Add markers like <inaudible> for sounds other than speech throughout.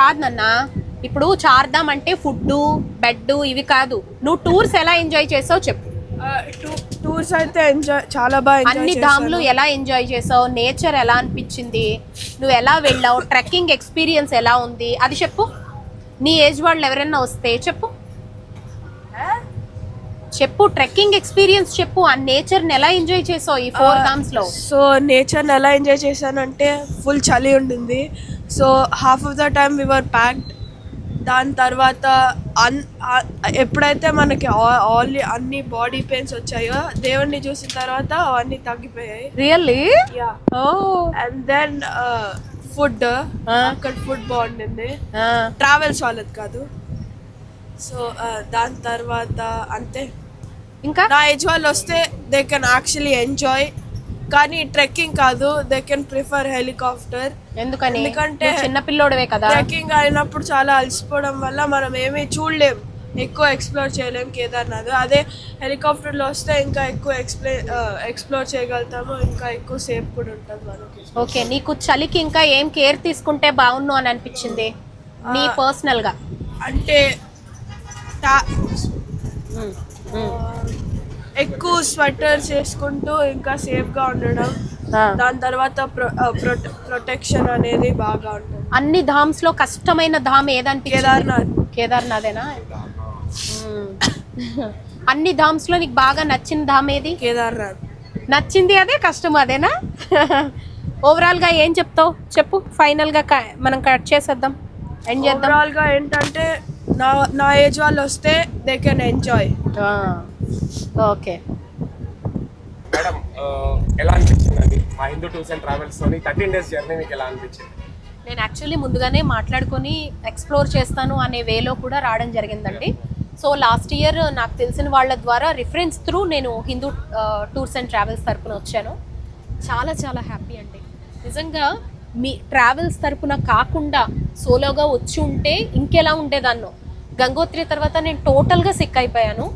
కాదు నాన్న. ఇప్పుడు చార్ధామ్ అంటే ఫుడ్ బెడ్ ఇవి కాదు. నువ్వు టూర్స్ ఎలా ఎంజాయ్ చేసావు చెప్పు. టూర్స్ అయితే ఎంజాయ్ చాలా బాగా అన్ని ధామ్లు ఎలా ఎంజాయ్ చేసావు? నేచర్ ఎలా అనిపించింది? నువ్వు ఎలా వెళ్ళావు? ట్రెక్కింగ్ ఎక్స్పీరియన్స్ ఎలా ఉంది? అది చెప్పు. నీ ఏజ్ వాళ్ళు ఎవరైనా వస్తే చెప్పు. చెప్పు ట్రెక్కింగ్ ఎక్స్పీరియన్స్ చెప్పు. ఆ నేచర్ని ఎలా ఎంజాయ్ చేసావు ఈ ఫోర్ ధామ్స్లో సో నేచర్ని ఎలా ఎంజాయ్ చేశానంటే ఫుల్ చలి ఉండింది. So half of the time we were packed దాని తర్వాత అన్ ఎప్పుడైతే మనకి ఆల్ అన్ని బాడీ పెయిన్స్ వచ్చాయో దేవుణ్ణి చూసిన తర్వాత అవన్నీ తగ్గిపోయాయి. రియల్లీ అండ్ దెన్ ఫుడ్ అక్కడ ఫుడ్ బాగుండింది. ట్రావెల్స్ వాళ్ళది కాదు. సో దాని తర్వాత అంతే. ఇంకా? నా ఏజ్ వాళ్ళు వస్తే దే కెన్ యాక్చువల్లీ ఎంజాయ్ కానీ ట్రెక్కింగ్ కాదు. దే కెన్ ప్రిఫర్ హెలికాప్టర్ ఎందుకని? ఎందుకంటే- నువ్వు చిన్న పిల్లోడివే కదా. ట్రెక్కింగ్ అయినప్పుడు చాలా అలసిపోవడం వల్ల మనం ఏమీ చూడలేం. ఎక్కువ ఎక్స్ప్లోర్ చేయలేం కేదార్నాథ్. అదే హెలికాప్టర్లో వస్తే ఇంకా ఎక్కువ ఎక్స్ప్లే ఎక్స్ప్లోర్ చేయగలుగుతాము. ఇంకా ఎక్కువ సేఫ్ కూడా ఉంటుంది మనకి. ఓకే నీకు చలికి ఇంకా ఏం కేర్ తీసుకుంటే బాగుండు అని అనిపించింది? నీ ఆ. పర్సనల్గా అంటే ఎక్కువ స్వెటర్ చేసుకుంటూ ఇంకా సేఫ్గా ఉండడం. దాని తర్వాత ప్రొటెక్షన్ అనేది బాగా ఉంటుంది. అన్ని ధామ్స్లో కష్టమైన ధామ్ ఏదనిపించింది? కేదార్నాథ్. కేదార్నాథేనా. అన్ని ధామ్స్లో నీకు బాగా నచ్చిన ధామ్ ఏది? కేదార్నాథ్. నచ్చింది అదే కష్టం అదేనా? ఓవరాల్గా ఏం చెప్తావు? చెప్పు ఫైనల్గా క- మనం కట్ చేసేద్దాం. ఎండ్ చేద్దాం. ఓవరాల్గా ఏంటంటే నా నా ఏజ్ వాళ్ళు వస్తే they can enjoy okay. Madam ఆ, అనిపించిందండి. మా హిందూ టూర్స్ అండ్ ట్రావెల్స్ తోని థర్టీన్ డేస్ జర్నీ మీకు ఎలా అనిపించింది? నేను యాక్చువల్లీ ముందుగానే మాట్లాడుకొని ఎక్స్ప్లోర్ చేస్తాను అనే వేలో కూడా రావడం జరిగిందండి. సో లాస్ట్ ఇయర్ నాకు తెలిసిన వాళ్ళ ద్వారా రిఫరెన్స్ త్రూ నేను హిందూ టూర్స్ అండ్ ట్రావెల్స్ తరపున వచ్చాను. చాలా చాలా హ్యాపీ అండి. నిజంగా మీ ట్రావెల్స్ తరపున కాకుండా సోలోగా వచ్చి ఉంటే ఇంకెలా ఉండేదాన్నో. గంగోత్రి తర్వాత నేను టోటల్గా సిక్ అయిపోయాను.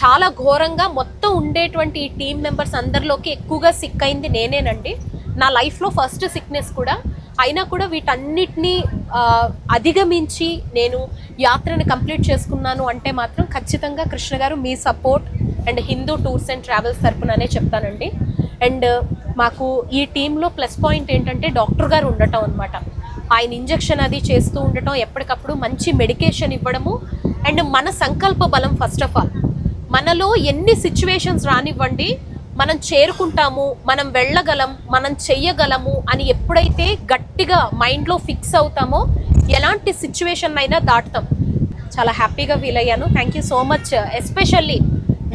చాలా ఘోరంగా మొత్తం ఉండేటువంటి ఈ టీం మెంబర్స్ అందరిలోకి ఎక్కువగా సిక్ అయింది నేనేనండి. నా లైఫ్లో ఫస్ట్ సిక్నెస్ కూడా. అయినా కూడా వీటన్నిటినీ అధిగమించి నేను యాత్రను కంప్లీట్ చేసుకున్నాను అంటే మాత్రం ఖచ్చితంగా కృష్ణ గారు మీ support and Hindu tours and travels తరపుననే చెప్తానండి. అండ్ మాకు ఈ టీంలో ప్లస్ పాయింట్ ఏంటంటే డాక్టర్ గారు ఉండటం అనమాట ఆయన ఇంజెక్షన్ అది చేస్తూ ఉండటం ఎప్పటికప్పుడు మంచి మెడికేషన్ ఇవ్వడము అండ్ మన సంకల్ప బలం ఫస్ట్ ఆఫ్ ఆల్ మనలో ఎన్ని సిచ్యువేషన్స్ రానివ్వండి మనం చేరుకుంటాము మనం వెళ్ళగలం మనం చెయ్యగలము అని ఎప్పుడైతే గట్టిగా మైండ్లో ఫిక్స్ అవుతామో ఎలాంటి సిచ్యువేషన్ అయినా దాటుతాం. చాలా హ్యాపీగా ఫీల్ అయ్యాను. Thank you so much especially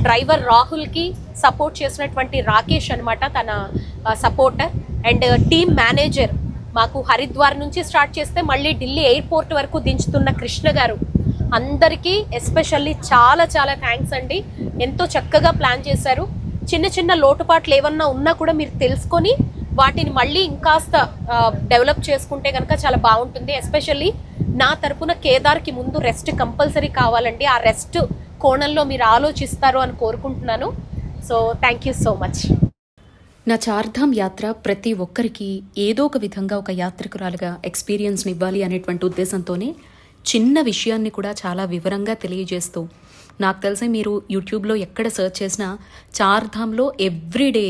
driver రాహుల్కి support చేసినటువంటి రాకేష్ అనమాట తన సపోర్టర్ అండ్ టీమ్ మేనేజర్ మాకు హరిద్వార్ నుంచి స్టార్ట్ చేస్తే మళ్ళీ ఢిల్లీ ఎయిర్పోర్ట్ వరకు దించుతున్న కృష్ణ గారు. అందరికీ ఎస్పెషల్లీ చాలా చాలా థ్యాంక్స్ అండి. ఎంతో చక్కగా ప్లాన్ చేశారు. చిన్న చిన్న లోటుపాట్లు ఏమన్నా ఉన్నా కూడా మీరు తెలుసుకొని వాటిని మళ్ళీ ఇంకాస్త డెవలప్ చేసుకుంటే కనుక చాలా బాగుంటుంది. ఎస్పెషల్లీ నా తరపున కేదార్కి ముందు రెస్ట్ కంపల్సరీ కావాలండి. ఆ రెస్ట్ కోణంలో మీరు ఆలోచిస్తారు అని కోరుకుంటున్నాను. So thank you so much నా చార్ధామ్ యాత్ర ప్రతి ఒక్కరికి ఏదో ఒక విధంగా ఒక యాత్రికురాలుగా ఎక్స్పీరియన్స్ని ఇవ్వాలి అనేటువంటి ఉద్దేశంతోనే చిన్న విషయాన్ని కూడా చాలా వివరంగా తెలియజేస్తూ నాకు తెలిసి మీరు యూట్యూబ్లో ఎక్కడ సెర్చ్ చేసినా చార్ధామ్లో ఎవ్రీడే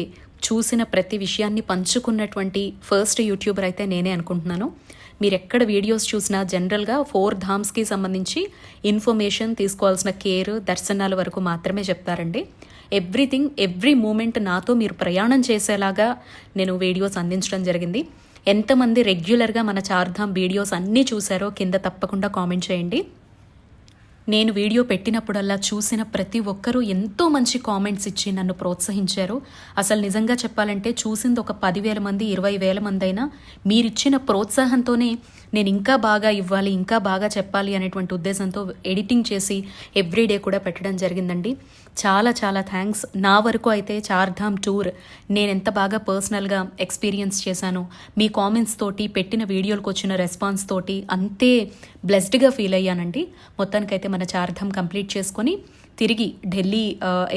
చూసిన ప్రతి విషయాన్ని పంచుకున్నటువంటి ఫస్ట్ యూట్యూబర్ అయితే నేనే అనుకుంటున్నాను. మీరు ఎక్కడ వీడియోస్ చూసినా జనరల్గా ఫోర్ ధామ్స్కి సంబంధించి ఇన్ఫర్మేషన్ తీసుకోవాల్సిన కేర్ దర్శనాల వరకు మాత్రమే చెప్తారండి. ఎవ్రీథింగ్ ఎవ్రీ మూమెంట్ నాతో మీరు ప్రయాణం చేసేలాగా నేను వీడియోస్ అందించడం జరిగింది. ఎంతమంది రెగ్యులర్గా మన చార్ధామ్ వీడియోస్ అన్నీ చూసారో కింద తప్పకుండా కామెంట్ చేయండి. నేను వీడియో పెట్టినప్పుడల్లా చూసిన ప్రతి ఒక్కరూ ఎంతో మంచి కామెంట్స్ ఇచ్చి నన్ను ప్రోత్సహించారు. అసలు నిజంగా చెప్పాలంటే చూసింది ఒక పదివేల మంది ఇరవై వేల మంది అయినా మీరిచ్చిన ప్రోత్సాహంతోనే నేను ఇంకా బాగా ఇవ్వాలి ఇంకా బాగా చెప్పాలి అనేటువంటి ఉద్దేశంతో ఎడిటింగ్ చేసి ఎవ్రీడే కూడా పెట్టడం జరిగిందండి. చాలా చాలా థ్యాంక్స్ నా వరకు అయితే చార్ధామ్ టూర్ నేను ఎంత బాగా పర్సనల్గా ఎక్స్పీరియన్స్ చేశాను మీ కామెంట్స్ తోటి పెట్టిన వీడియోలకు వచ్చిన రెస్పాన్స్ తోటి అంతే బ్లెస్డ్గా ఫీల్ అయ్యానండి. మొత్తానికైతే మన చార్ధామ్ కంప్లీట్ చేసుకొని తిరిగి ఢిల్లీ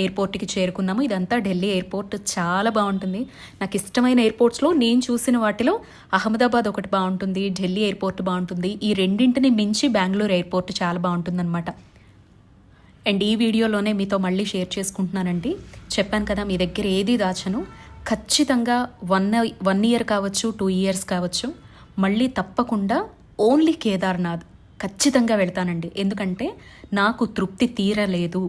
ఎయిర్పోర్ట్కి చేరుకున్నాము. ఇదంతా ఢిల్లీ ఎయిర్పోర్ట్ చాలా బాగుంటుంది. నాకు ఇష్టమైన ఎయిర్పోర్ట్స్లో నేను చూసిన వాటిలో అహ్మదాబాద్ ఒకటి బాగుంటుంది ఢిల్లీ ఎయిర్పోర్ట్ బాగుంటుంది. ఈ రెండింటిని మించి బెంగళూరు ఎయిర్పోర్ట్ చాలా బాగుంటుందన్నమాట. అండ్ ఈ వీడియోలోనే మీతో మళ్ళీ షేర్ చేసుకుంటున్నానండి. చెప్పాను కదా మీ దగ్గర ఏది దాచను? ఖచ్చితంగా వన్ వన్ ఇయర్ కావచ్చు టూ ఇయర్స్ కావచ్చు. మళ్ళీ తప్పకుండా ఓన్లీ కేదార్నాథ్ ఖచ్చితంగా వెళ్తానండి. ఎందుకంటే నాకు తృప్తి తీరలేదు.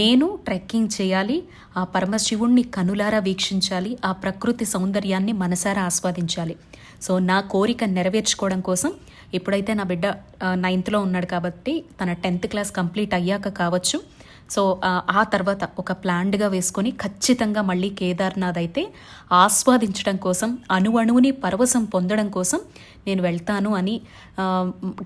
నేను ట్రెక్కింగ్ చేయాలి ఆ పరమశివుణ్ణి కనులారా వీక్షించాలి ఆ ప్రకృతి సౌందర్యాన్ని మనసారా ఆస్వాదించాలి. సో నా కోరిక నెరవేర్చుకోవడం కోసం ఇప్పుడైతే నా బిడ్డ నైన్త్లో ఉన్నాడు కాబట్టి తన టెన్త్ క్లాస్ కంప్లీట్ అయ్యాక కావచ్చు. సో ఆ, తర్వాత ఒక ప్లాన్డ్గా వేసుకొని ఖచ్చితంగా మళ్ళీ కేదార్నాథ్ అయితే ఆస్వాదించడం కోసం అణువణువుని పరవశం పొందడం కోసం నేను వెళ్తాను అని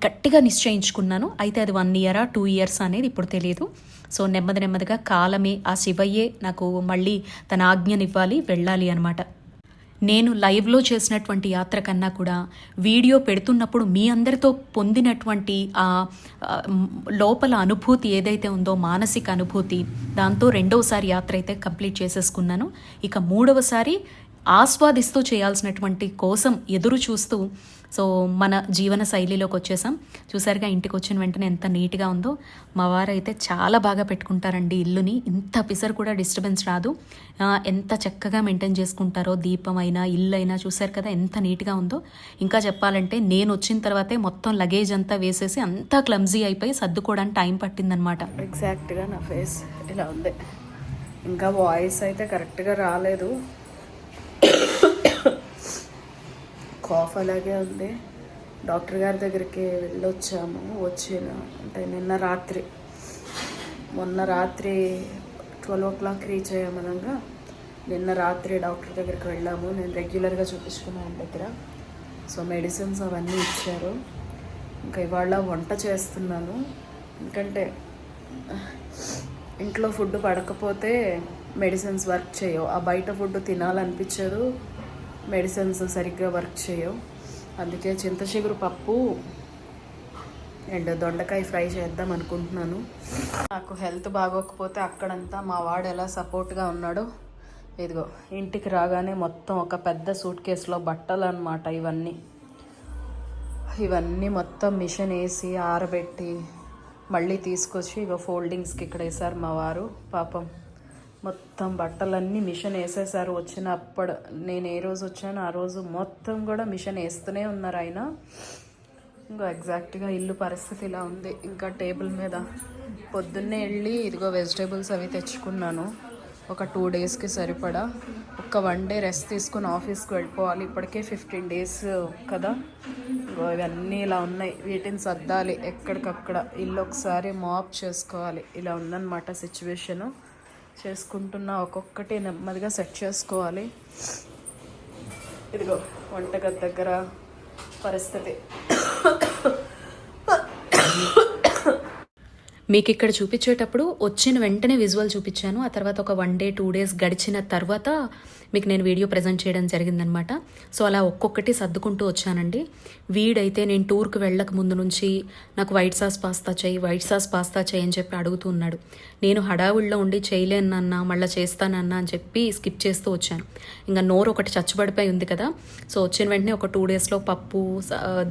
గట్టిగా నిశ్చయించుకున్నాను. అయితే అది వన్ ఇయరా టూ ఇయర్స్ అనేది ఇప్పుడు తెలియదు సో నెమ్మది నెమ్మదిగా కాలమే ఆ శివయ్యే నాకు మళ్ళీ తన ఆజ్ఞనివ్వాలి వెళ్ళాలి అనమాట నేను లైవ్లో చేసినటువంటి యాత్ర కన్నా కూడా వీడియో పెడుతున్నప్పుడు మీ అందరితో పొందినటువంటి ఆ లోపల అనుభూతి ఏదైతే ఉందో మానసిక అనుభూతి దాంతో రెండవసారి యాత్ర అయితే కంప్లీట్ చేసేసుకున్నాను. ఇక మూడవసారి ఆస్వాదిస్తూ చేయాల్సినటువంటి కోసం ఎదురు చూస్తూ సో మన జీవన శైలిలోకి వచ్చేసాం. చూసారుగా ఇంటికి వచ్చిన వెంటనే ఎంత నీట్గా ఉందో. మా వారు అయితే చాలా బాగా పెట్టుకుంటారండి ఇల్లుని. ఇంత పిసర్ కూడా డిస్టర్బెన్స్ రాదు. ఎంత చక్కగా మెయింటైన్ చేసుకుంటారో దీపం అయినా ఇల్లు అయినా చూసారు కదా ఎంత నీట్గా ఉందో. ఇంకా చెప్పాలంటే నేను వచ్చిన తర్వాతే మొత్తం లగేజ్ అంతా వేసేసి అంతా క్లమ్జీ అయిపోయి సర్దుకోవడానికి టైం పట్టిందనమాట. ఎగ్జాక్ట్గా నా ఫేస్ ఇలా ఉంది. ఇంకా వాయిస్ అయితే కరెక్ట్గా రాలేదు. కాఫ్ అలాగే ఉంది. డాక్టర్ గారి దగ్గరికి వెళ్ళొచ్చాము. వచ్చిన అంటే నిన్న రాత్రి. మొన్న రాత్రి ట్వెల్వ్ ఓ క్లాక్ రీచ్ అయ్యామనగా నిన్న రాత్రి డాక్టర్ దగ్గరికి వెళ్ళాము. నేను రెగ్యులర్గా చూపించుకున్నాను దగ్గర. సో మెడిసిన్స్ అవన్నీ ఇచ్చారు. ఇంకా ఇవాళ వంట చేస్తున్నాను. ఎందుకంటే ఇంట్లో ఫుడ్ పడకపోతే మెడిసిన్స్ వర్క్ చేయవు. ఆ బయట ఫుడ్ తినాలనిపించదు. మెడిసిన్స్ సరిగ్గా వర్క్ చేయవు. అందుకే చింతచిగురు పప్పు అండ్ దొండకాయ ఫ్రై చేద్దాం అనుకుంటున్నాను. నాకు హెల్త్ బాగోకపోతే అక్కడంతా మా వాడు ఎలా సపోర్ట్గా ఉన్నాడో ఇదిగో ఇంటికి రాగానే మొత్తం ఒక పెద్ద సూట్ కేసులో బట్టలు అనమాట ఇవన్నీ. ఇవన్నీ మొత్తం మిషన్ వేసి ఆరబెట్టి మళ్ళీ తీసుకొచ్చి ఇక ఫోల్డింగ్స్కి ఇక్కడ వేసారు మా వారు. పాపం మొత్తం బట్టలన్నీ మిషన్ వేసేసారు వచ్చినప్పుడు నేను ఏ రోజు వచ్చానో ఆ రోజు మొత్తం కూడా మిషన్ వేస్తూనే ఉన్నారు ఆయన. ఇంకా ఎగ్జాక్ట్గా ఇల్లు పరిస్థితి ఇలా ఉంది. ఇంకా టేబుల్ మీద పొద్దున్నే వెళ్ళి ఇదిగో వెజిటేబుల్స్ అవి తెచ్చుకున్నాను. ఒక టూ డేస్కి సరిపడా. ఒక వన్ డే రెస్ట్ తీసుకుని ఆఫీస్కి వెళ్ళిపోవాలి. ఇప్పటికే ఫిఫ్టీన్ డేస్ కదా. ఇగో ఇవన్నీ ఇలా ఉన్నాయి. వీటిని సర్దాలి. ఎక్కడికక్కడ ఇల్లు ఒకసారి మాప్ చేసుకోవాలి. ఇలా ఉందన్నమాట సిచ్యువేషను. చేసుకుంటున్నా ఒక్కొక్కటి నెమ్మదిగా సెట్ చేసుకోవాలి. ఇదిగో వంటగది దగ్గర పరిస్థితి. మీకు ఇక్కడ చూపించేటప్పుడు వచ్చిన వెంటనే విజువల్ చూపించాను. ఆ తర్వాత ఒక వన్ డే టూ డేస్ గడిచిన తర్వాత మీకు నేను వీడియో ప్రజెంట్ చేయడం జరిగిందనమాట. సో అలా ఒక్కొక్కటి సర్దుకుంటూ వచ్చానండి. వీడైతే నేను టూర్కి వెళ్ళక ముందు నుంచి నాకు వైట్ సాస్ పాస్తా చేయి వైట్ సాస్ పాస్తా చేయి అని చెప్పి అడుగుతూ ఉన్నాడు. నేను హడావుల్లో ఉండి చేయలేనన్నా మళ్ళీ చేస్తానన్నా అని చెప్పి స్కిప్ చేస్తూ వచ్చాను. ఇంకా నోరు ఒకటి చచ్చుబడిపోయి ఉంది కదా. సో వచ్చిన వెంటనే ఒక టూ డేస్లో పప్పు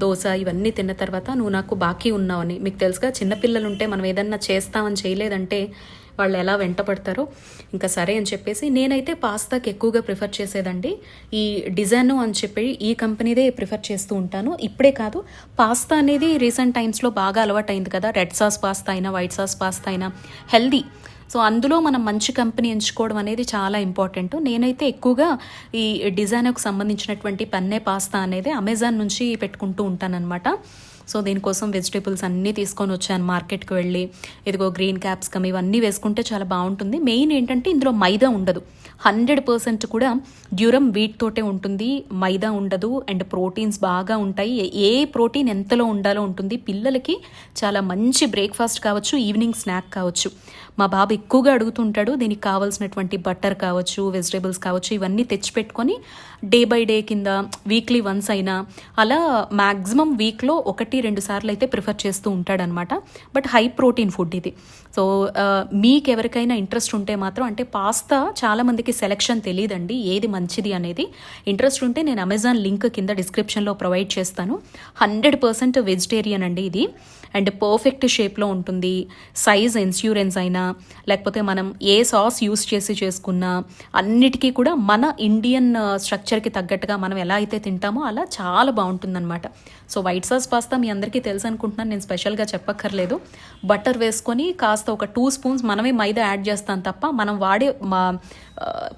దోశ ఇవన్నీ తిన్న తర్వాత నువ్వు నాకు బాకీ ఉన్నావని. మీకు తెలుసుగా చిన్నపిల్లలు ఉంటే మనం ఏదన్నా చేస్తామని చేయలేదంటే వాళ్ళు ఎలా వెంట పడతారో ఇంకా సరే అని చెప్పేసి నేనైతే పాస్తాకి ఎక్కువగా ప్రిఫర్ చేసేదండి. ఈ డిజైన్ అని చెప్పి ఈ కంపెనీదే ప్రిఫర్ చేస్తూ ఉంటాను. ఇప్పుడే కాదు పాస్తా అనేది రీసెంట్ టైమ్స్లో బాగా అలవాటైంది కదా. రెడ్ సాస్ పాస్తా అయినా వైట్ సాస్ పాస్తా అయినా హెల్దీ. సో అందులో మనం మంచి కంపెనీ ఎంచుకోవడం అనేది చాలా ఇంపార్టెంట్. నేనైతే ఎక్కువగా ఈ డిజైన్కు సంబంధించినటువంటి పన్నే పాస్తా అనేది అమెజాన్ నుంచి పెట్టుకుంటూ ఉంటానన్నమాట. సో దీనికోసం వెజిటేబుల్స్ అన్నీ తీసుకొని వచ్చాను మార్కెట్కి వెళ్ళి. ఇదిగో గ్రీన్ క్యాప్సికమ్ ఇవన్నీ వేసుకుంటే చాలా బాగుంటుంది. మెయిన్ ఏంటంటే ఇందులో మైదా ఉండదు. హండ్రెడ్ పర్సెంట్ కూడా డ్యూరం వీట్ తోటే ఉంటుంది. మైదా ఉండదు. అండ్ ప్రోటీన్స్ బాగా ఉంటాయి. ఏ- ఏ ప్రోటీన్ ఎంతలో ఉండాలో ఉంటుంది. పిల్లలకి చాలా మంచి బ్రేక్ఫాస్ట్ కావచ్చు ఈవినింగ్ స్నాక్ కావచ్చు. మా బాబు ఎక్కువగా అడుగుతుంటాడు దీనికి కావాల్సినటువంటి బట్టర్ కావచ్చు వెజిటేబుల్స్ కావచ్చు ఇవన్నీ తెచ్చిపెట్టుకొని డే బై డే కింద వీక్లీ వన్స్ అయినా అలా మ్యాక్సిమం వీక్లో ఒకటి రెండు సార్లు అయితే ప్రిఫర్ చేస్తూ ఉంటాడనమాట. బట్ హై ప్రోటీన్ ఫుడ్ ఇది. సో మీకు ఎవరికైనా ఇంట్రెస్ట్ ఉంటే మాత్రం అంటే పాస్తా చాలామందికి సెలెక్షన్ తెలియదండి ఏది మంచిది అనేది. ఇంట్రెస్ట్ ఉంటే నేను అమెజాన్ లింక్ కింద డిస్క్రిప్షన్లో ప్రొవైడ్ చేస్తాను. హండ్రెడ్ పర్సెంట్ వెజిటేరియన్ అండి ఇది. అండ్ పర్ఫెక్ట్ షేప్లో ఉంటుంది. సైజ్ ఇన్సూరెన్స్ అయినా లేకపోతే మనం ఏ సాస్ యూస్ చేసి చేసుకున్నా అన్నిటికీ కూడా మన ఇండియన్ స్ట్రక్చర్కి తగ్గట్టుగా మనం ఎలా అయితే తింటామో అలా చాలా బాగుంటుందన్నమాట. సో వైట్ సాస్ పాస్తా మీ అందరికీ తెలుసు అనుకుంటున్నాను నేను స్పెషల్గా చెప్పక్కర్లేదు. బటర్ వేసుకొని కాస్త ఒక టూ స్పూన్స్ మనమే మైదా యాడ్ చేస్తాం తప్ప మనం వాడే మా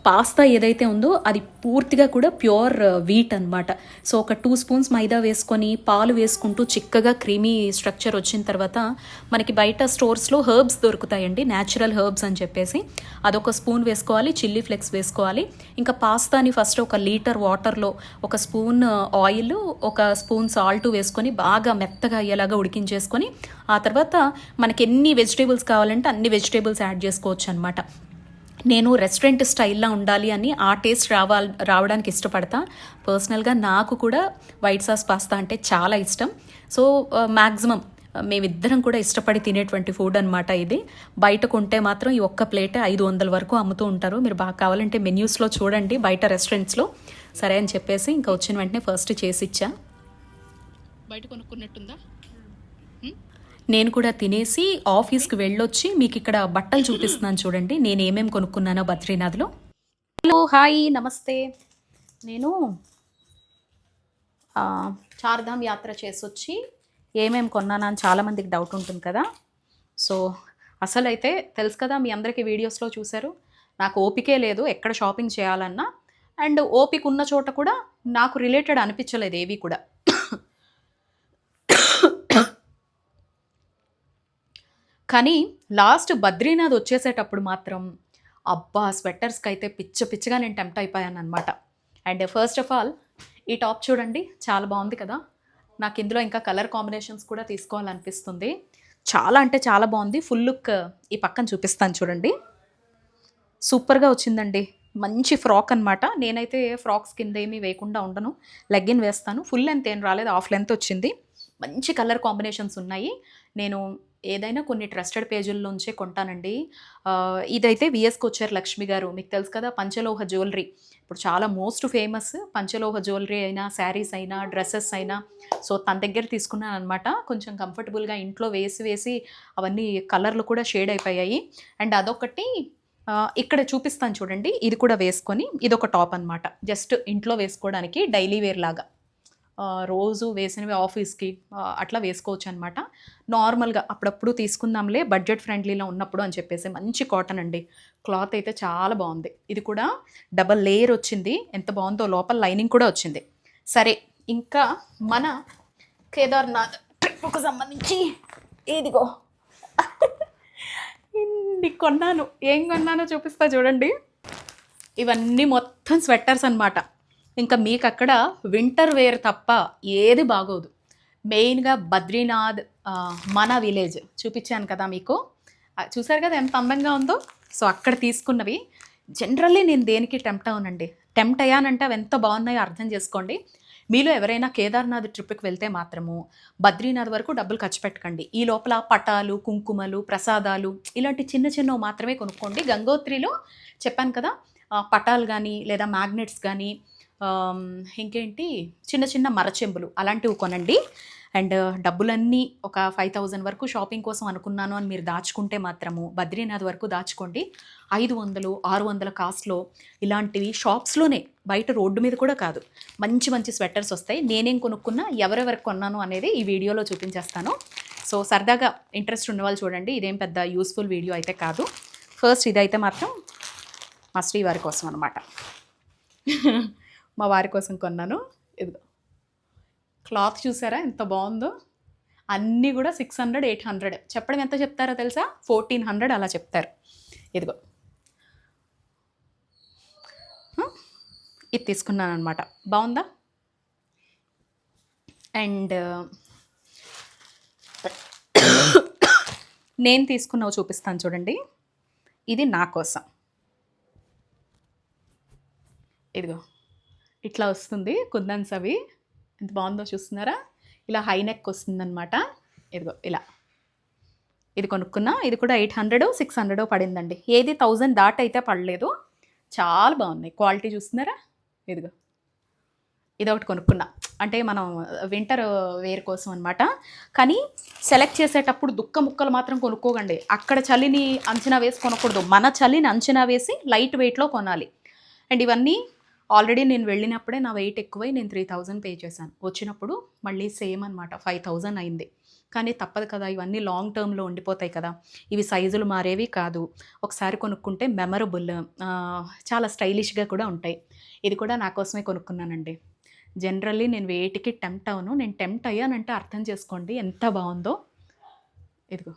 పాస్తా ఏదైతే ఉందో అది పూర్తిగా కూడా ప్యూర్ వీట్ అన్నమాట. సో ఒక టూ స్పూన్స్ మైదా వేసుకొని పాలు వేసుకుంటూ చిక్కగా క్రీమీ స్ట్రక్చర్ వచ్చిన తర్వాత మనకి బయట స్టోర్స్లో హర్బ్స్ దొరుకుతాయండి న్యాచురల్ హర్బ్స్ అని చెప్పేసి. అదొక స్పూన్ వేసుకోవాలి చిల్లీ ఫ్లెక్స్ వేసుకోవాలి. ఇంకా పాస్తాని ఫస్ట్ ఒక లీటర్ వాటర్లో ఒక స్పూన్ ఆయిల్ ఒక స్పూన్ సాల్ట్ వేసుకొని బాగా మెత్తగా అయ్యేలాగా ఉడికించేసుకొని ఆ తర్వాత మనకి ఎన్ని వెజిటేబుల్స్ కావాలంటే అన్ని వెజిటేబుల్స్ యాడ్ చేసుకోవచ్చు అనమాట నేను రెస్టారెంట్ స్టైల్లో ఉండాలి అని ఆ టేస్ట్ రావాల రావడానికి ఇష్టపడతా. పర్సనల్గా నాకు కూడా వైట్ సాస్ పాస్తా అంటే చాలా ఇష్టం. సో మ్యాక్సిమం మేమిద్దరం కూడా ఇష్టపడి తినేటువంటి ఫుడ్ అనమాట ఇది. బయట కొంటే మాత్రం ఈ ఒక్క ప్లేట్ ఐదు వందల వరకు అమ్ముతూ ఉంటారు. మీరు బాగా కావాలంటే మెన్యూస్లో చూడండి బయట రెస్టారెంట్స్లో సరే అని చెప్పేసి ఇంకా వచ్చిన వెంటనే ఫస్ట్ చేసి ఇచ్చా. బయట కొనుక్కున్నట్టుందా? నేను కూడా తినేసి ఆఫీస్కి వెళ్ళొచ్చి మీకు ఇక్కడ బట్టలు చూపిస్తున్నాను చూడండి. నేను ఏమేమి కొనుక్కున్నానో బద్రీనాథ్లో. హలో హాయ్ నమస్తే. నేను చార్ధామ్ యాత్ర చేసి వచ్చి ఏమేమి కొన్నానా అని చాలామందికి డౌట్ ఉంటుంది కదా. సో అసలైతే తెలుసు కదా మీ అందరికీ వీడియోస్లో చూశారు. నాకు ఓపికే లేదు ఎక్కడ షాపింగ్ చేయాలన్నా. అండ్ ఓపిక ఉన్న చోట కూడా నాకు రిలేటెడ్ అనిపించలేదు ఏవి కూడా. కానీ లాస్ట్ బద్రీనాథ్ వచ్చేసేటప్పుడు మాత్రం అబ్బా స్వెట్టర్స్కి అయితే పిచ్చ పిచ్చగా నేను టెంప్ట్ అయిపోయాను అనమాట అండ్ ఫస్ట్ ఆఫ్ ఆల్ ఈ టాప్ చూడండి చాలా బాగుంది కదా. నాకు ఇందులో ఇంకా కలర్ కాంబినేషన్స్ కూడా తీసుకోవాలనిపిస్తుంది. చాలా అంటే చాలా బాగుంది. ఫుల్ లుక్ ఈ పక్కన చూపిస్తాను చూడండి. సూపర్గా వచ్చిందండి. మంచి ఫ్రాక్ అనమాట నేనైతే ఫ్రాక్స్ కింద ఏమీ వేయకుండా ఉండను. లెగ్గిన్ వేస్తాను. ఫుల్ లెంత్ ఏం రాలేదు. హాఫ్ లెంత్ వచ్చింది. మంచి కలర్ కాంబినేషన్స్ ఉన్నాయి. నేను ఏదైనా కొన్ని ట్రస్టెడ్ పేజీల్లోంచే కొంటానండి. ఇదైతే విఎస్కి వచ్చారు లక్ష్మి గారు. మీకు తెలుసు కదా పంచలోహ జ్యువెలరీ. ఇప్పుడు చాలా మోస్ట్ ఫేమస్ పంచలోహ జ్యువెలరీ అయినా శారీస్ అయినా డ్రెస్సెస్ అయినా. సో తన దగ్గర తీసుకున్నాను అనమాట కొంచెం కంఫర్టబుల్గా ఇంట్లో వేసి వేసి అవన్నీ కలర్లు కూడా షేడ్ అయిపోయాయి. అండ్ అదొకటి ఇక్కడ చూపిస్తాను చూడండి. ఇది కూడా వేసుకొని ఇది ఒక టాప్ అనమాట జస్ట్ ఇంట్లో వేసుకోవడానికి డైలీ వేర్ లాగా. రోజు వేసినవి ఆఫీస్కి అట్లా వేసుకోవచ్చు అనమాట నార్మల్గా అప్పుడప్పుడు తీసుకుందాంలే బడ్జెట్ ఫ్రెండ్లీలో ఉన్నప్పుడు అని చెప్పేసి మంచి కాటన్ అండి. క్లాత్ అయితే చాలా బాగుంది. ఇది కూడా డబల్ లేయర్ వచ్చింది. ఎంత బాగుందో లోపల లైనింగ్ కూడా వచ్చింది. సరే ఇంకా మన కేదార్నాథ్ ట్రిప్కు సంబంధించి ఇదిగో. <laughs> ఇన్ని కొన్నాను. ఏం కొన్నానో చూపిస్తా చూడండి. ఇవన్నీ మొత్తం స్వెట్టర్స్ అన్నమాట. ఇంకా మీకు అక్కడ వింటర్ వేర్ తప్ప ఏది బాగోదు. మెయిన్గా బద్రీనాథ్ మన విలేజ్ చూపించాను కదా మీకు. చూసారు కదా ఎంత అందంగా ఉందో? సో అక్కడ తీసుకున్నవి. జనరల్లీ నేను దేనికి టెంప్ట్ అవునండి టెంప్ట్ అయ్యానంటే అవి ఎంత బాగున్నాయో అర్థం చేసుకోండి. మీలో ఎవరైనా కేదార్నాథ్ ట్రిప్కి వెళ్తే మాత్రము బద్రీనాథ్ వరకు డబ్బులు ఖర్చు పెట్టకండి. ఈ లోపల పటాలు కుంకుమలు ప్రసాదాలు ఇలాంటి చిన్న చిన్నవి మాత్రమే కొనుక్కోండి. గంగోత్రిలో చెప్పాను కదా పటాలు కానీ లేదా మ్యాగ్నెట్స్ కానీ ఇంకేంటి? చిన్న చిన్న మరచెంబులు అలాంటివి కొనండి. అండ్ డబ్బులన్నీ ఒక ఫైవ్ థౌజండ్ వరకు షాపింగ్ కోసం అనుకున్నాను అని మీరు దాచుకుంటే మాత్రము బద్రీనాథ్ వరకు దాచుకోండి. ఐదు వందలు ఆరు వందల కాస్ట్లో ఇలాంటివి షాప్స్లోనే బయట రోడ్డు మీద కూడా కాదు. మంచి మంచి స్వెటర్స్ వస్తాయి. నేనేం కొనుక్కున్నా ఎవరెవరికి కొన్నాను అనేది ఈ వీడియోలో చూపించేస్తాను. సో సరదాగా ఇంట్రెస్ట్ ఉన్న వాళ్ళు చూడండి. ఇదేం పెద్ద యూస్ఫుల్ వీడియో అయితే కాదు. ఫస్ట్ ఇదైతే మాత్రం మా శ్రీవారి కోసం అనమాట మా వారి కోసం కొన్నాను. ఇదిగో. క్లాత్ చూసారా? ఎంత బాగుందో. అన్నీ కూడా సిక్స్ హండ్రెడ్ ఎయిట్ హండ్రెడ్. చెప్పడం ఎంత చెప్తారో తెలుసా? ఫోర్టీన్ హండ్రెడ్ అలా చెప్తారు. ఇదిగో. ఇది తీసుకున్నాను అనమాట బాగుందా? అండ్ నేను తీసుకున్నవి చూపిస్తాను చూడండి. ఇది నా కోసం. ఇదిగో. ఇట్లా వస్తుంది కుందన్స్ అవి. ఎంత బాగుందో చూస్తున్నారా? ఇలా హై నెక్ వస్తుందన్నమాట. ఇదిగో ఇలా. ఇది కొనుక్కున్నా. ఇది కూడా ఎయిట్ హండ్రెడ్ సిక్స్ హండ్రెడ్ పడిందండి. ఏది థౌజండ్ దాట్ అయితే పడలేదు. చాలా బాగున్నాయి. క్వాలిటీ చూస్తున్నారా? ఇదిగో. ఇది ఒకటి కొనుక్కున్నా. అంటే మనం వింటర్ వేర్ కోసం అనమాట కానీ సెలెక్ట్ చేసేటప్పుడు దుక్క ముక్కలు మాత్రం కొనుక్కోకండి. అక్కడ చలిని అంచనా వేసి కొనకూడదు. మన చలిని అంచనా వేసి లైట్ వెయిట్లో కొనాలి. అండ్ ఇవన్నీ ఆల్రెడీ నేను వెళ్ళినప్పుడే నా వెయిట్ ఎక్కువై నేను త్రీ థౌజండ్ పే చేశాను. వచ్చినప్పుడు మళ్ళీ సేమ్ అనమాట ఫైవ్ థౌజండ్ అయింది. కానీ తప్పదు కదా ఇవన్నీ లాంగ్ టర్మ్లో ఉండిపోతాయి కదా. ఇవి సైజులు మారేవి కాదు. ఒకసారి కొనుక్కుంటే మెమరబుల్ చాలా స్టైలిష్గా కూడా ఉంటాయి. ఇది కూడా నా కోసమే కొనుక్కున్నానండి. జనరల్లీ నేను వేటికి టెంప్ట్ అవను నేను టెంప్ట్ అయ్యానంటే అర్థం చేసుకోండి ఎంత బాగుందో. ఇదిగో.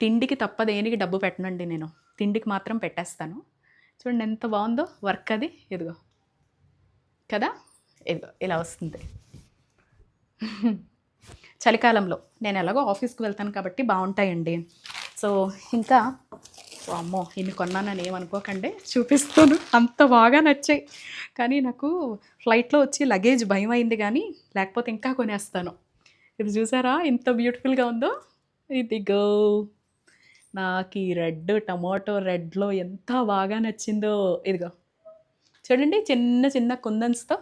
తిండికి తప్ప దేనికి డబ్బు పెట్టనండి నేను. తిండికి మాత్రం పెట్టేస్తాను. చూడండి ఎంత బాగుందో వర్క్ అది. ఇదిగో. కదా? ఎదుగో ఇలా వస్తుంది. <laughs> చలికాలంలో నేను ఎలాగో ఆఫీస్కి వెళ్తాను కాబట్టి బాగుంటాయండి. సో ఇంకా అమ్మో ఇన్ని కొన్నానని ఏమనుకోకండి. చూపిస్తాను. అంత బాగా నచ్చాయి. కానీ నాకు ఫ్లైట్లో వచ్చి లగేజ్ భయం అయింది కానీ లేకపోతే ఇంకా కొనేస్తాను. ఇది చూసారా? ఎంత బ్యూటిఫుల్గా ఉందో? ఇదిగో నాకు ఈ రెడ్ టమాటో రెడ్లో ఎంత బాగా నచ్చిందో ఇదిగో. చూడండి చిన్న చిన్న కుందన్స్తో.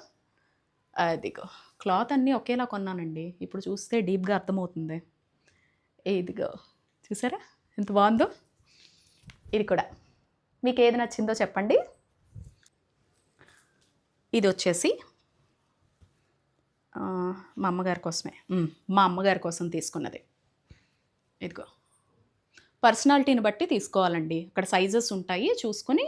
అదిగో క్లాత్ అన్నీ ఒకేలా కొన్నానండి. ఇప్పుడు చూస్తే డీప్గా అర్థమవుతుంది. ఇదిగో చూసారా? ఎంత బాగుందో? ఇది కూడా. మీకు ఏది నచ్చిందో చెప్పండి. ఇది వచ్చేసి మా అమ్మగారి కోసమే. మా అమ్మగారి కోసం తీసుకున్నది. ఇదిగో. పర్సనాలిటీని బట్టి తీసుకోవాలండి. అక్కడ సైజెస్ ఉంటాయి. చూసుకొని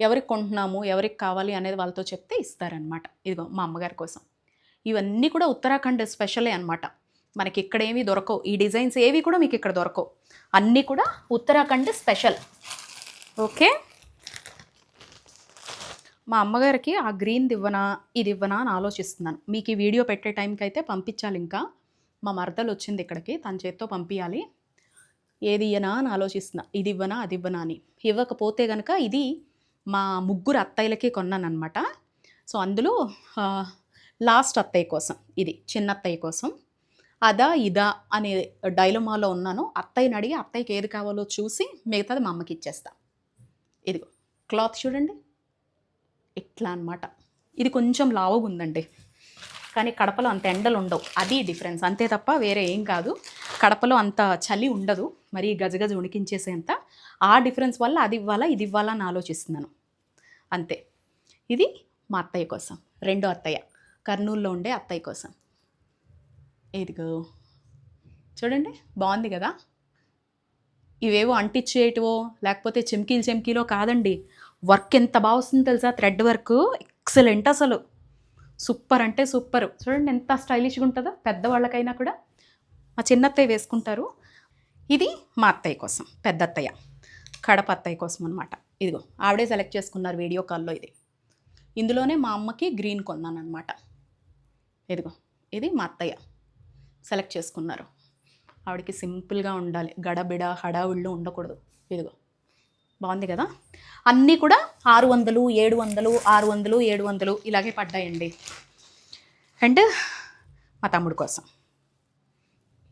ఎవరికి కొంటున్నాము ఎవరికి కావాలి అనేది వాళ్ళతో చెప్తే ఇస్తారనమాట ఇదిగో మా అమ్మగారి కోసం. ఇవన్నీ కూడా ఉత్తరాఖండ్ స్పెషలే అనమాట మనకి ఇక్కడ ఏమీ దొరకవు. ఈ డిజైన్స్ ఏవి కూడా మీకు ఇక్కడ దొరకవు. అన్నీ కూడా ఉత్తరాఖండ్ స్పెషల్. ఓకే? మా అమ్మగారికి ఆ గ్రీన్ ఇవ్వనా ఇది ఇవ్వనా అని ఆలోచిస్తున్నాను. మీకు ఈ వీడియో పెట్టే టైంకి అయితే పంపించాలి ఇంకా. మా మరదలు వచ్చింది ఇక్కడికి. తన చేత్తో పంపించాలి ఏది ఇయ్యనా అని ఆలోచిస్తున్నా. ఇది ఇవ్వనా అది ఇవ్వనా అని. ఇవ్వకపోతే కనుక ఇది మా ముగ్గురు అత్తయ్యలకి కొన్నానమాట సో అందులో లాస్ట్ అత్తయ్య కోసం ఇది చిన్న అత్తయ్య కోసం అదా ఇదా అనే డైలమాలో ఉన్నాను. అత్తయ్యని అడిగి అత్తయ్యకి ఏది కావాలో చూసి మిగతాది మా అమ్మకి ఇచ్చేస్తా. ఇదిగో క్లాత్ చూడండి. ఇట్లా అనమాట ఇది కొంచెం లావుగా ఉందండి. కానీ కడపలో అంత ఎండలు ఉండవు అది డిఫరెన్స్. అంతే తప్ప వేరే ఏం కాదు. కడపలో అంత చలి ఉండదు. మరి గజగజ ఉణికించేసేంత ఆ డిఫరెన్స్ వల్ల అది ఇవ్వాలా ఇది ఇవ్వాలా అని ఆలోచిస్తున్నాను. అంతే. ఇది మా అత్తయ్య కోసం రెండో అత్తయ్య. కర్నూలులో ఉండే అత్తయ్య కోసం. ఇదిగో. చూడండి బాగుంది కదా? ఇవేవో అంటిచ్చేటివో లేకపోతే చెమ్కీలు చెమ్కీలో కాదండి. వర్క్ ఎంత బాగా వస్తుందో తెలుసా? థ్రెడ్ వర్క్ ఎక్సలెంట్ అసలు. సూపర్ అంటే సూపర్. చూడండి ఎంత స్టైలిష్గా ఉంటుందో పెద్దవాళ్ళకైనా కూడా. మా చిన్నత్తయ్య వేసుకుంటారు. ఇది మా అత్తయ్య కోసం పెద్ద అత్తయ్య. కడప అత్తయ్య కోసం అనమాట ఇదిగో ఆవిడే సెలెక్ట్ చేసుకున్నారు వీడియో కాల్లో ఇది. ఇందులోనే మా అమ్మకి గ్రీన్ కొన్నాను అనమాట ఇదిగో ఇది మా అత్తయ్య సెలెక్ట్ చేసుకున్నారు. ఆవిడకి సింపుల్గా ఉండాలి గడబిడ హడావుళ్ళు ఉండకూడదు. ఇదిగో బాగుంది కదా? అన్నీ కూడా ఆరు వందలు ఏడు వందలు ఆరు వందలు ఏడు వందలు ఇలాగే పడ్డాయండి. అండ్ మా తమ్ముడు కోసం.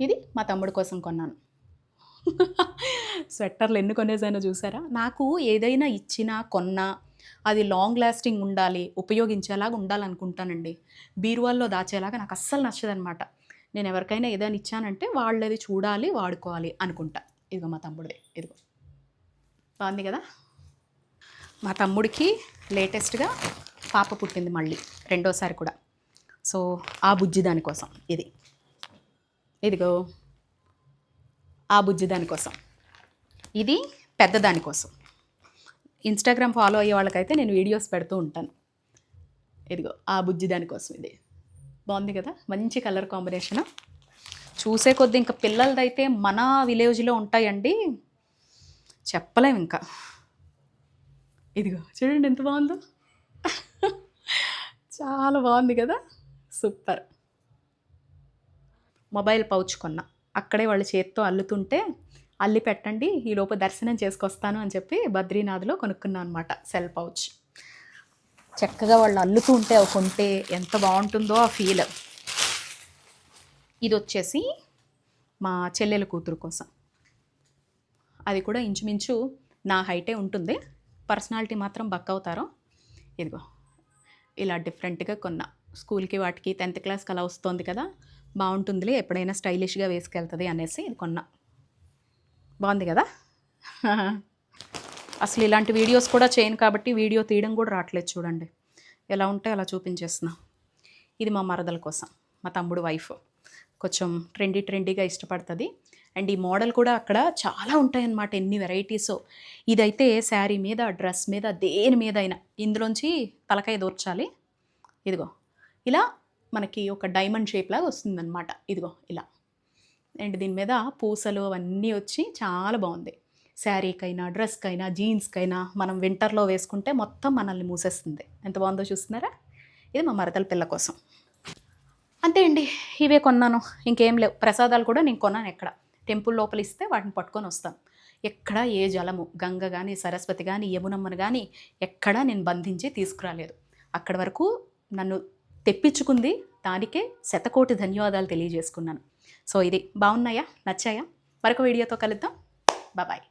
ఇది మా తమ్ముడు కోసం కొన్నాను. స్వెట్టర్లు ఎన్ని కొనేసానో చూసారా? నాకు ఏదైనా ఇచ్చినా కొన్నా అది లాంగ్ లాస్టింగ్ ఉండాలి ఉపయోగించేలాగా ఉండాలనుకుంటానండి. బీరువాల్లో దాచేలాగా నాకు అస్సలు నచ్చదనమాట నేను ఎవరికైనా ఏదైనా ఇచ్చానంటే వాళ్ళది చూడాలి వాడుకోవాలి అనుకుంటా. ఇదిగో మా తమ్ముడిది ఇదిగో. బాగుంది కదా? మా తమ్ముడికి లేటెస్ట్గా పాప పుట్టింది మళ్ళీ రెండోసారి కూడా. సో ఆ బుజ్జి దానికోసం ఇది. ఇదిగో. ఆ బుజ్జి దానికోసం ఇది పెద్ద దానికోసం ఇన్స్టాగ్రామ్ ఫాలో అయ్యే వాళ్ళకైతే నేను వీడియోస్ పెడుతూ ఉంటాను. ఇదిగో ఆ బుజ్జి దానికోసం ఇది. బాగుంది కదా? మంచి కలర్ కాంబినేషన్ చూసే కొద్ది ఇంకా పిల్లలదైతే మన విలేజ్లో ఉంటాయండి. చెప్పలేం ఇంకా. ఇదిగో చూడండి ఎంత బాగుందో. చాలా బాగుంది కదా? సూపర్. మొబైల్ పౌచ్ కొన్నా. అక్కడే వాళ్ళ చేత్తో అల్లుతుంటే అల్లి పెట్టండి ఈ లోపు దర్శనం చేసుకొస్తాను అని చెప్పి బద్రీనాథ్లో కొనుక్కున్నాను అనమాట సెల్ పౌచ్. చక్కగా వాళ్ళు అల్లుతూ ఉంటే అవి కొంటే ఎంత బాగుంటుందో ఆ ఫీల్. ఇది వచ్చేసి మా చెల్లెల కూతురు కోసం. అది కూడా ఇంచుమించు నా హైటే ఉంటుంది. పర్సనాలిటీ మాత్రం బక్ అవుతారు ఇదిగో ఇలా డిఫరెంట్గా కొన్న. స్కూల్కి వాటికి టెన్త్ క్లాస్కి అలా వస్తుంది కదా బాగుంటుందిలే ఎప్పుడైనా స్టైలిష్గా వేసుకెళ్తుంది అనేసి ఇది కొన్నా. బాగుంది కదా? <laughs> అసలు ఇలాంటి వీడియోస్ కూడా చేయను కాబట్టి వీడియో తీయడం కూడా రావట్లేదు చూడండి. ఎలా ఉంటే అలా చూపించేస్తున్నా. ఇది మా మరదల కోసం మా తమ్ముడు వైఫ్. కొంచెం ట్రెండీ ట్రెండీగా ఇష్టపడుతుంది. అండ్ ఈ మోడల్ కూడా అక్కడ చాలా ఉంటాయన్నమాట ఎన్ని వెరైటీసో. ఇదైతే శారీ మీద డ్రెస్ మీద దేని మీద అయినా ఇందులోంచి తలకాయ దూర్చాలి. ఇదిగో ఇలా మనకి ఒక డైమండ్ షేప్ లాగా వస్తుందన్నమాట. ఇదిగో ఇలా. అండ్ దీని మీద పూసలు అవన్నీ వచ్చి చాలా బాగుంది. శారీకైనా డ్రెస్కైనా జీన్స్కైనా మనం వింటర్లో వేసుకుంటే మొత్తం మనల్ని మూసేస్తుంది. ఎంత బాగుందో చూస్తున్నారా? ఇది మా మరదల పిల్ల కోసం. అంతే అండి. ఇవే కొన్నాను. ఇంకేం లేవు. ప్రసాదాలు కూడా నేను కొన్నాను ఎక్కడ. టెంపుల్ లోపల ఇస్తే వాటిని పట్టుకొని వస్తాను ఎక్కడ ఏ జలము గంగ కానీ సరస్వతి కానీ యమునమ్మను కానీ ఎక్కడా నేను బంధించి తీసుకురాలేదు. అక్కడి వరకు నన్ను తెప్పించుకుంది. దానికే శతకోటి ధన్యవాదాలు తెలియజేసుకున్నాను. సో ఇది బాగున్నాయా? నచ్చాయా? మరొక వీడియోతో కలుద్దాం. బాయ్